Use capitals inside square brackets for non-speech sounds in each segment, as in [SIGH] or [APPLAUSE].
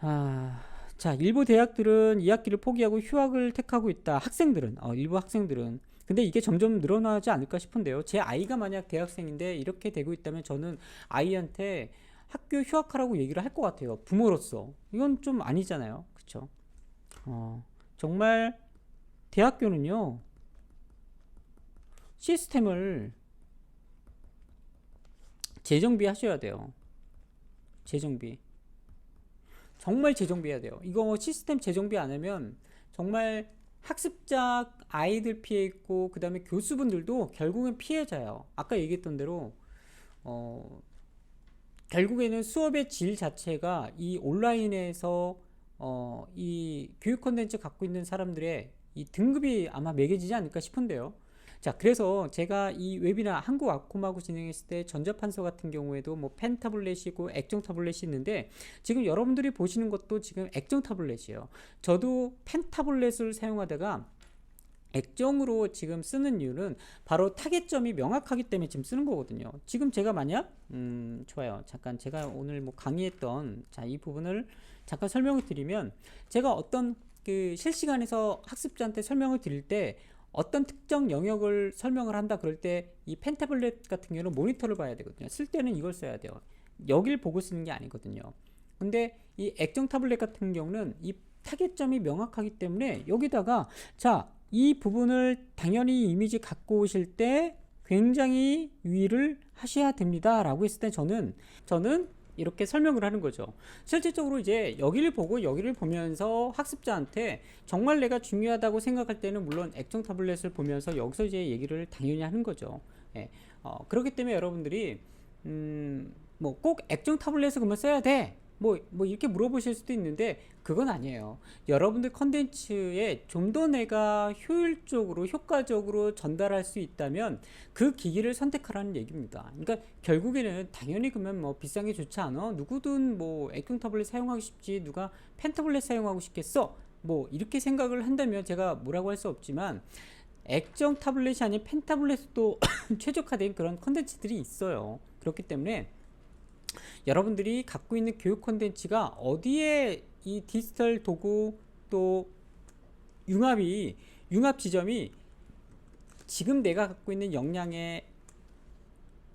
아, 자, 일부 대학들은 2학기를 포기하고 휴학을 택하고 있다. 학생들은, 어, 일부 학생들은. 근데 이게 점점 늘어나지 않을까 싶은데요. 제 아이가 만약 대학생인데 이렇게 되고 있다면 저는 아이한테 학교 휴학하라고 얘기를 할 것 같아요. 부모로서. 이건 좀 아니잖아요. 그쵸? 어, 정말 대학교는요, 시스템을 재정비 하셔야 돼요. 재정비. 정말 재정비해야 돼요. 이거 시스템 재정비 안 하면 정말 학습자 아이들 피해 있고 그 다음에 교수분들도 결국엔 피해자예요. 아까 얘기했던 대로 어, 결국에는 수업의 질 자체가 이 온라인에서 어, 이 교육 콘텐츠 갖고 있는 사람들의 이 등급이 아마 매겨지지 않을까 싶은데요. 자, 그래서 제가 이 웨비나 한국 아콤하고 진행했을 때 전자판서 같은 경우에도 뭐 펜 타블렛이고 액정 타블렛이 있는데 지금 여러분들이 보시는 것도 지금 액정 타블렛이에요. 저도 펜 타블렛을 사용하다가 액정으로 지금 쓰는 이유는 바로 타겟점이 명확하기 때문에 지금 쓰는 거거든요. 지금 제가 만약 음 좋아요. 잠깐 제가 오늘 뭐 강의했던 자 이 부분을 잠깐 설명을 드리면 제가 어떤 그 실시간에서 학습자한테 설명을 드릴 때 어떤 특정 영역을 설명을 한다 그럴 때 이 펜타블렛 같은 경우는 모니터를 봐야 되거든요. 쓸 때는 이걸 써야 돼요. 여길 보고 쓰는 게 아니거든요. 근데 이 액정 타블렛 같은 경우는 이 타겟점이 명확하기 때문에 여기다가 자, 이 부분을 당연히 이미지 갖고 오실 때 굉장히 유의를 하셔야 됩니다. 라고 했을 때 저는 저는 이렇게 설명을 하는 거죠. 실질적으로 이제 여기를 보고 여기를 보면서 학습자한테 정말 내가 중요하다고 생각할 때는 물론 액정 타블렛을 보면서 여기서 이제 얘기를 당연히 하는 거죠. 예. 어, 그렇기 때문에 여러분들이 음, 뭐 꼭 액정 타블렛을 그러면 써야 돼. 뭐, 뭐 이렇게 물어보실 수도 있는데 그건 아니에요. 여러분들 컨텐츠에 좀 더 내가 효율적으로 효과적으로 전달할 수 있다면 그 기기를 선택하라는 얘기입니다. 그러니까 결국에는 당연히 그러면 뭐 비싼 게 좋지 않아? 누구든 뭐 액정 타블렛 사용하고 싶지 누가 펜 타블렛 사용하고 싶겠어? 뭐 이렇게 생각을 한다면 제가 뭐라고 할 수 없지만 액정 타블렛이 아닌 펜 타블렛도 [COUGHS] 최적화된 그런 컨텐츠들이 있어요. 그렇기 때문에 여러분들이 갖고 있는 교육 콘텐츠가 어디에 이 디지털 도구 또 융합이 융합 지점이 지금 내가 갖고 있는 역량에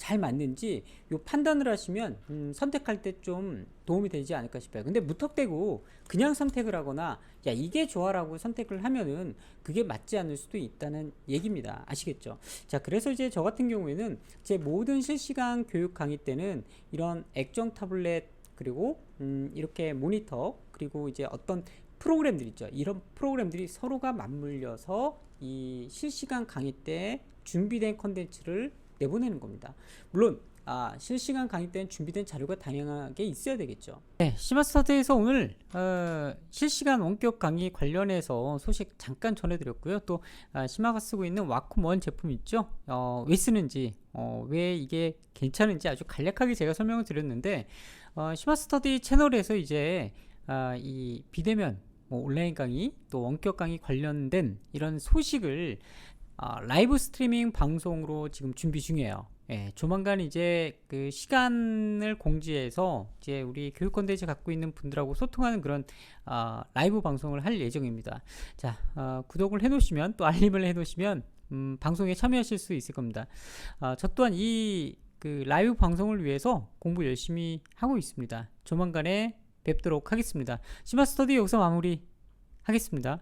잘 맞는지 요 판단을 하시면 음, 선택할 때 좀 도움이 되지 않을까 싶어요. 근데 무턱대고 그냥 선택을 하거나 야 이게 좋아 라고 선택을 하면은 그게 맞지 않을 수도 있다는 얘기입니다. 아시겠죠? 자 그래서 이제 저 같은 경우에는 제 모든 실시간 교육 강의 때는 이런 액정 타블렛 그리고 음, 이렇게 모니터 그리고 이제 어떤 프로그램들 있죠. 이런 프로그램들이 서로가 맞물려서 이 실시간 강의 때 준비된 컨텐츠를 내보내는 겁니다. 물론 아, 실시간 강의 때는 준비된 자료가 다양하게 있어야 되겠죠. 네, 시마스터드에서 오늘 어, 실시간 원격 강의 관련해서 소식 잠깐 전해드렸고요. 또 아, 시마가 쓰고 있는 와콤원 제품 있죠. 어, 왜 쓰는지, 어, 왜 이게 괜찮은지 아주 간략하게 제가 설명을 드렸는데 어, 시마스터디 채널에서 이제 아, 이 비대면 뭐 온라인 강의 또 원격 강의 관련된 이런 소식을 아, 라이브 스트리밍 방송으로 지금 준비 중이에요. 예, 조만간 이제 그 시간을 공지해서 이제 우리 교육 콘텐츠 갖고 있는 분들하고 소통하는 그런 아, 라이브 방송을 할 예정입니다. 자, 어, 구독을 해놓으시면 또 알림을 해놓으시면 음, 방송에 참여하실 수 있을 겁니다. 아, 저 또한 이 그 라이브 방송을 위해서 공부 열심히 하고 있습니다. 조만간에 뵙도록 하겠습니다. 시마스터디 여기서 마무리 하겠습니다.